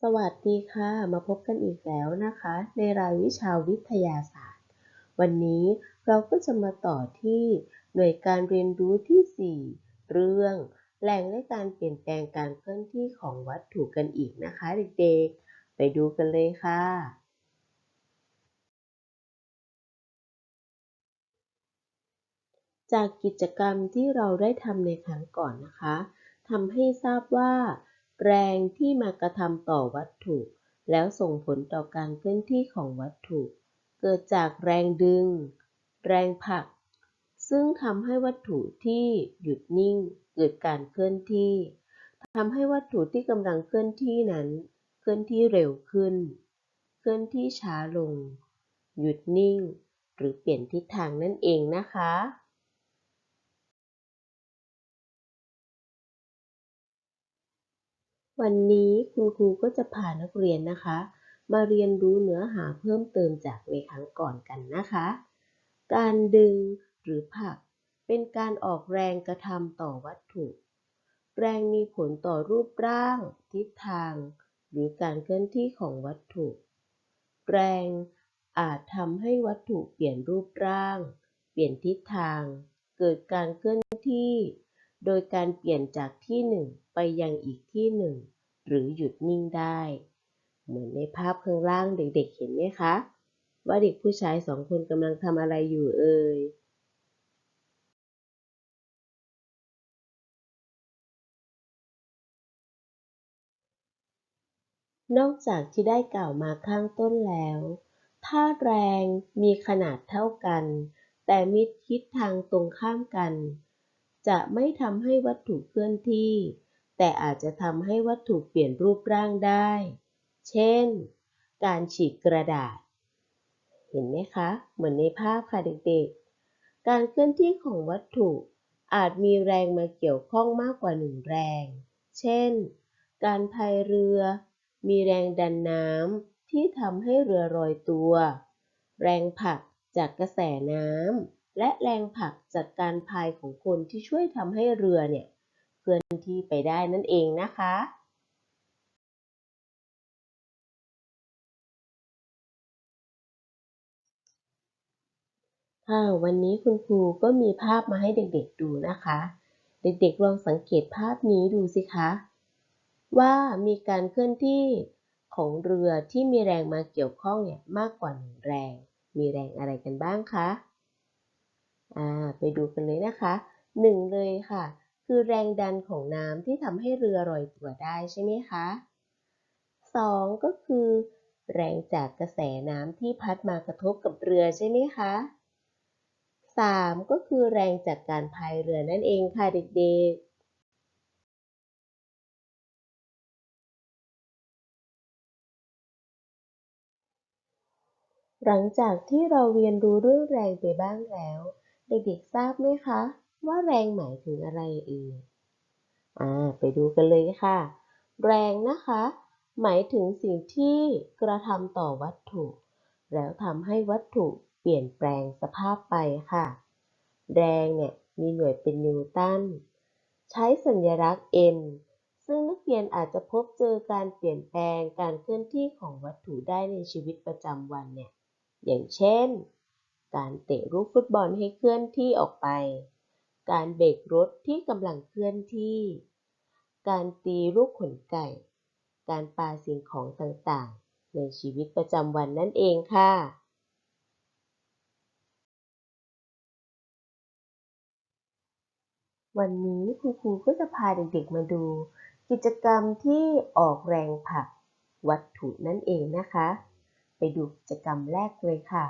สวัสดีค่ะ มาพบกันอีกแล้วนะคะ ในรายวิชาวิทยาศาสตร์ วันนี้เราก็จะมาต่อที่หน่วยการเรียนรู้ที่ 4 เรื่องแหล่งและการเปลี่ยนแปลงการเคลื่อนที่ของวัตถุกันอีกนะคะเด็กๆ ไปดูกันเลยค่ะ จากกิจกรรมที่เราได้ทำในครั้งก่อนนะคะทำให้ทราบว่า แรงที่มากระทำต่อวัตถุ แล้วส่งผลต่อการเคลื่อนที่ของวัตถุ เกิดจากแรงดึง แรงผลัก ซึ่งทำให้วัตถุที่หยุดนิ่ง เกิดการเคลื่อนที่ทำให้วัตถุที่กำลังเคลื่อนที่นั้น เคลื่อนที่เร็วขึ้น เคลื่อนที่ช้าลง หยุดนิ่ง หรือเปลี่ยนทิศทางนั่นเองนะคะ วันนี้คุณครูก็จะพานักเรียนนะคะ มาเรียนรู้เนื้อหาเพิ่มเติมจากในครั้งก่อนกันนะคะ การดึงหรือผลัก เป็นการออกแรงกระทำต่อวัตถุ แรงมีผลต่อรูปร่าง ทิศทาง หรือการเคลื่อนที่ของวัตถุ แรงอาจทำให้วัตถุเปลี่ยนรูปร่าง เปลี่ยนทิศทาง เกิดการเคลื่อนที่ โดยการเปลี่ยนจากที่หนึ่งไปยังอีกที่หนึ่ง หรือหยุดนิ่งได้ เหมือนในภาพข้างล่างเด็กๆเห็นไหมคะ ว่าเด็กผู้ชายสองคนกำลังทำอะไรอยู่เอ่ยนอกจากที่ได้กล่าวมาข้างต้นแล้วถ้าแรงมีขนาดเท่ากัน แต่มีทิศทางตรงข้ามกัน จะไม่ทำให้วัตถุเคลื่อนที่ แต่อาจจะทำให้วัตถุเปลี่ยนรูปร่างได้ เช่น การฉีกกระดาษ เห็นไหมคะ เหมือนในภาพค่ะเด็กๆ การเคลื่อนที่ของวัตถุอาจมีแรงมาเกี่ยวข้องมากกว่าหนึ่งแรง เช่น การพายเรือ มีแรงดันน้ำที่ทำให้เรือลอยตัว แรงผลักจากกระแสน้ำและแรงผลักจากการพายของคนที่ช่วยทำให้เรือเนี่ย เคลื่อนที่ไปได้นั่นเองนะคะค่ะวันนี้คุณครูก็มีภาพมาให้เด็กๆดูนะคะ เด็กๆลองสังเกตภาพนี้ดูสิคะ ว่ามีการเคลื่อนที่ของเรือที่มีแรงมาเกี่ยวข้องเนี่ยมากกว่าหนึ่งแรง มีแรงอะไรกันบ้างคะ อ่า ไปดูกันเลยนะคะหนึ่งเลยค่ะ คือแรงดันของน้ำที่ทำให้เรือลอยตัวได้ใช่ไหมคะสองก็คือ แรงจากกระแสน้ำที่พัดมากระทบกับเรือใช่ไหมคะ 3. ก็คือแรงจากการพายเรือนั่นเองค่ะเด็กๆหลังจากที่เราเรียนรู้เรื่องแรงไปบ้างแล้ว เด็กๆทราบไหมคะ ว่าแรงหมายถึงอะไรเอ่ยอ่า ไปดูกันเลยค่ะ แรงนะคะ หมายถึงสิ่งที่กระทำต่อวัตถุ แล้วทำให้วัตถุเปลี่ยนแปลงสภาพไปค่ะ แรงเนี่ยมีหน่วยเป็นนิวตัน ใช้สัญลักษณ์ n ซึ่งนักเรียนอาจจะพบเจอการเปลี่ยนแปลงการเคลื่อนที่ของวัตถุได้ในชีวิตประจำวันเนี่ย อย่างเช่น การเตะลูกฟุตบอลให้เคลื่อนที่ออกไป การเบรกรถที่กำลังเคลื่อนที่ การตีลูกขนไก่ การปาสิ่งของต่างๆ ในชีวิตประจำวันนั่นเองค่ะ วันนี้คุณครูก็จะพาเด็กๆมาดู กิจกรรมที่ออกแรงผลักวัตถุนั่นเองนะคะ ไปดูกิจกรรมแรกเลยค่ะ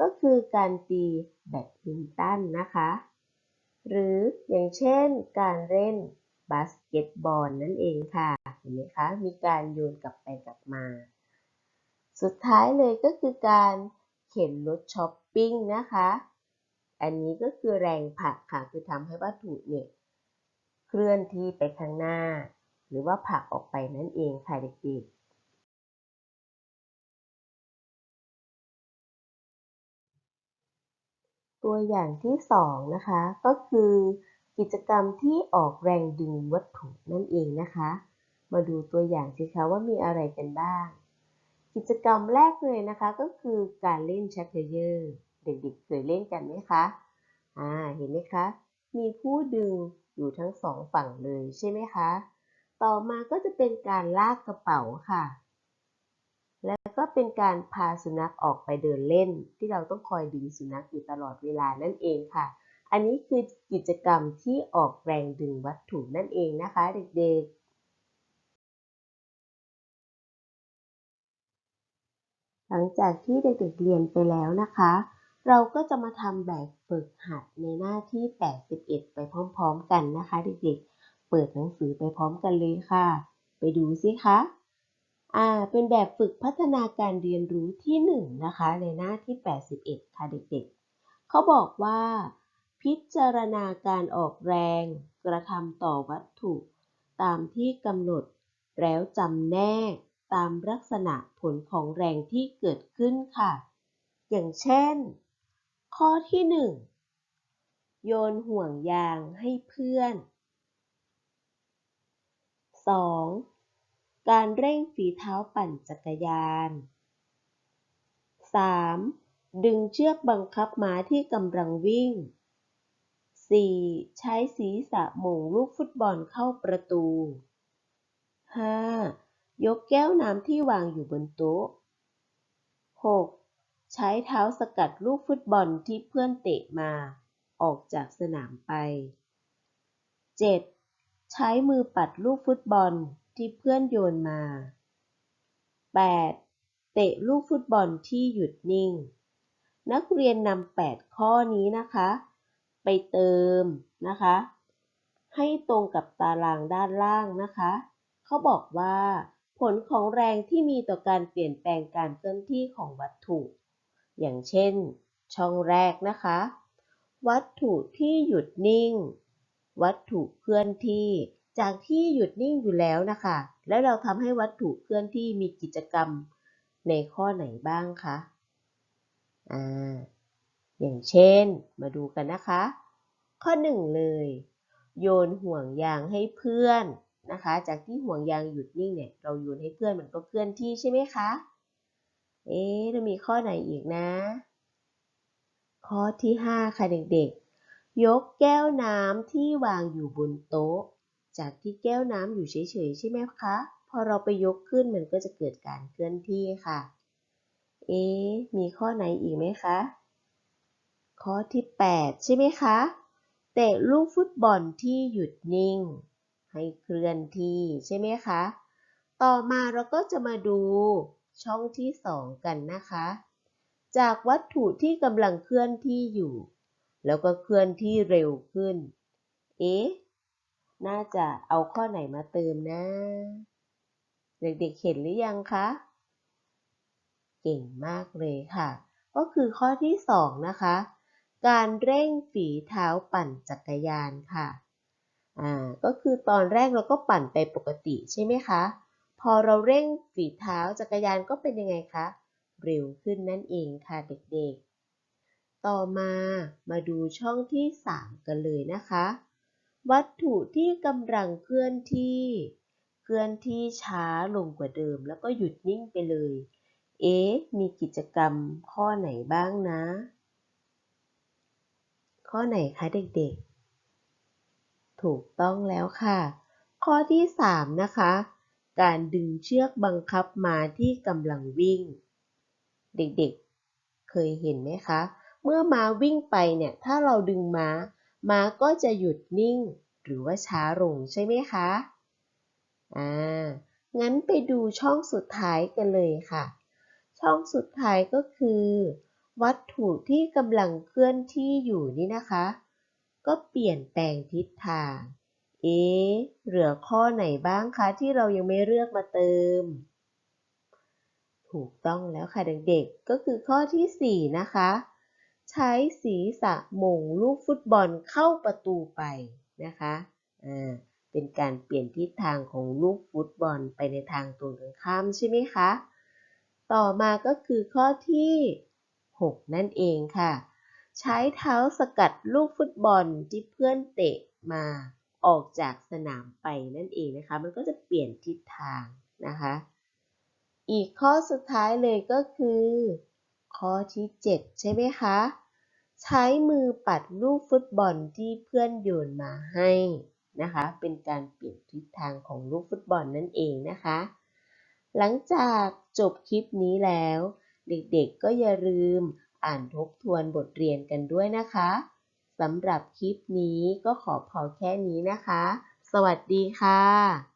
ก็คือการตีแบดมินตันนะคะ หรืออย่างเช่นการเล่นบาสเกตบอลนั่นเองค่ะ เห็นไหมคะ มีการโยนกลับไปกลับมา สุดท้ายเลยก็คือการเข็นรถช้อปปิ้งนะคะ อันนี้ก็คือแรงผลักค่ะคือทำให้วัตถุเนี่ยเคลื่อนที่ไปข้างหน้า หรือว่าผลักออกไปนั่นเองค่ะเด็กๆ ตัวอย่างที่สองนะคะก็คือกิจกรรมที่ออกแรงดึงวัตถุนั่นเองนะคะ มาดูตัวอย่างสิคะว่ามีอะไรกันบ้าง กิจกรรมแรกเลยนะคะก็คือการเล่นชักเยอเด็กๆเคยเล่นกันไหมคะอ่าเห็นไหมคะ มีผู้ดึงอยู่ทั้งสองฝั่งเลยใช่ไหมคะ ต่อมาก็จะเป็นการลากกระเป๋าค่ะ แล้วก็เป็นการพาสุนัขออกไปเดินเล่น ที่เราต้องคอยดึงสุนัขอยู่ตลอดเวลานั่นเองค่ะ อันนี้คือกิจกรรมที่ออกแรงดึงวัตถุนั่นเองนะคะ เด็กๆ หลังจากที่เด็กๆเรียนไปแล้วนะคะ เราก็จะมาทำแบบฝึกหัดในหน้าที่ 81 ไปพร้อมๆกันนะคะ เด็กๆ เปิดหนังสือไปพร้อมกันเลยค่ะ ไปดูสิคะ อ่าเป็นแบบฝึกพัฒนาการเรียนรู้ที่1นะคะในหน้าที่ 81 ค่ะเด็กๆ เขาบอกว่า พิจารณาการออกแรง กระทำต่อวัตถุ ตามที่กำหนด แล้วจำแนกตามลักษณะผลของแรงที่เกิดขึ้นค่ะ อย่างเช่น ข้อที่ 1 โยนห่วงยางให้เพื่อน 2. การเร่งฝีเท้าปั่นจักรยาน 3. ดึงเชือกบังคับม้าที่กำลังวิ่ง 4. ใช้ศีรษะหม่งลูกฟุตบอลเข้าประตู 5. ยกแก้วน้ำที่วางอยู่บนโต๊ะ 6. ใช้เท้าสกัดลูกฟุตบอลที่เพื่อนเตะมา ออกจากสนามไป 7. ใช้มือปัดลูกฟุตบอล ที่เพื่อนโยนมา 8. เตะลูกฟุตบอลที่หยุดนิ่ง นักเรียนนำ8 ข้อนี้นะคะ ไปเติมนะคะ ให้ตรงกับตารางด้านล่างนะคะ เขาบอกว่า ผลของแรงที่มีต่อการเปลี่ยนแปลงการเคลื่อนที่ของวัตถุ อย่างเช่น ช่องแรกนะคะ วัตถุที่หยุดนิ่ง วัตถุเคลื่อนที่ จากที่หยุดนิ่งอยู่แล้วนะคะ แล้วเราทำให้วัตถุเคลื่อนที่มีกิจกรรมในข้อไหนบ้างคะ อ่า อย่างเช่น มาดูกันนะคะ ข้อหนึ่งเลย โยนห่วงยางให้เพื่อนนะคะ จากที่ห่วงยางหยุดนิ่งเนี่ย เราโยนให้เพื่อนมันก็เคลื่อนที่ใช่ไหมคะ เอ๊ะเรามีข้อไหนอีกนะ ข้อที่ 5 ค่ะเด็กๆ ยกแก้วน้ำที่วางอยู่บนโต๊ะ จากที่แก้วน้ำอยู่เฉยๆใช่ไหมคะ พอเราไปยกขึ้นมันก็จะเกิดการเคลื่อนที่ค่ะ เอ๊มีข้อไหนอีกไหมคะ ข้อที่ 8 ใช่ไหมคะ เตะลูกฟุตบอลที่หยุดนิ่ง ให้เคลื่อนที่ใช่ไหมคะ ต่อมาเราก็จะมาดูช่องที่ 2 กันนะคะ จากวัตถุที่กำลังเคลื่อนที่อยู่ แล้วก็เคลื่อนที่เร็วขึ้น เอ๊ะ น่าจะเอาข้อไหนมาเติมนะ เด็กๆเห็นหรือยังคะ เก่งมากเลยค่ะ ก็คือข้อที่ 2 นะคะ การเร่งฝีเท้าปั่นจักรยานค่ะ อ่า ก็คือตอนแรกเราก็ปั่นไปปกติใช่ไหมคะ พอเราเร่งฝีเท้าจักรยานก็เป็นยังไงคะ เร็วขึ้นนั่นเองค่ะเด็กๆ ต่อมามาดูช่องที่ 3 กันเลยนะคะ วัตถุที่กำลังเคลื่อนที่ เคลื่อนที่ช้าลงกว่าเดิม แล้วก็หยุดนิ่งไปเลย เอ๊ะ มีกิจกรรมข้อไหนบ้างนะ ข้อไหนคะเด็กๆ ถูกต้องแล้วค่ะ ข้อที่ 3 นะคะ การดึงเชือกบังคับม้าที่กำลังวิ่ง เด็กๆ เคยเห็นไหมคะ เมื่อม้าวิ่งไปเนี่ย ถ้าเราดึงม้า ม้าก็จะหยุดนิ่ง หรือว่าช้าลงใช่ไหมคะ อ่า งั้นไปดูช่องสุดท้ายกันเลยค่ะ ช่องสุดท้ายก็คือ วัตถุที่กำลังเคลื่อนที่อยู่นี่นะคะ ก็เปลี่ยนแปลงทิศทาง เอ๊เหลือข้อไหนบ้างคะที่เรายังไม่เลือกมาเติม ถูกต้องแล้วค่ะเด็กๆ ก็คือข้อที่ 4 นะคะ ใช้ศีรษะมงลูกฟุตบอลเข้าประตูไปนะคะอ่าเป็นการเปลี่ยนทิศทางของลูกฟุตบอลไปในทางตรงกันข้ามใช่ไหมคะ ต่อมาก็คือข้อที่ 6 นั่นเองค่ะ ใช้เท้าสกัดลูกฟุตบอลที่เพื่อนเตะมาออกจากสนามไปนั่นเองนะคะ มันก็จะเปลี่ยนทิศทางนะคะ อีกข้อสุดท้ายเลยก็คือ ข้อที่ 7 ใช่ไหมคะ ใช้มือปัดลูกฟุตบอลที่เพื่อนโยนมาให้นะคะ เป็นการเปลี่ยนทิศทางของลูกฟุตบอลนั่นเองนะคะ หลังจากจบคลิปนี้แล้ว เด็กๆก็อย่าลืมอ่านทบทวนบทเรียนกันด้วยนะคะสำหรับคลิปนี้ก็ขอพอแค่นี้นะคะ สวัสดีค่ะ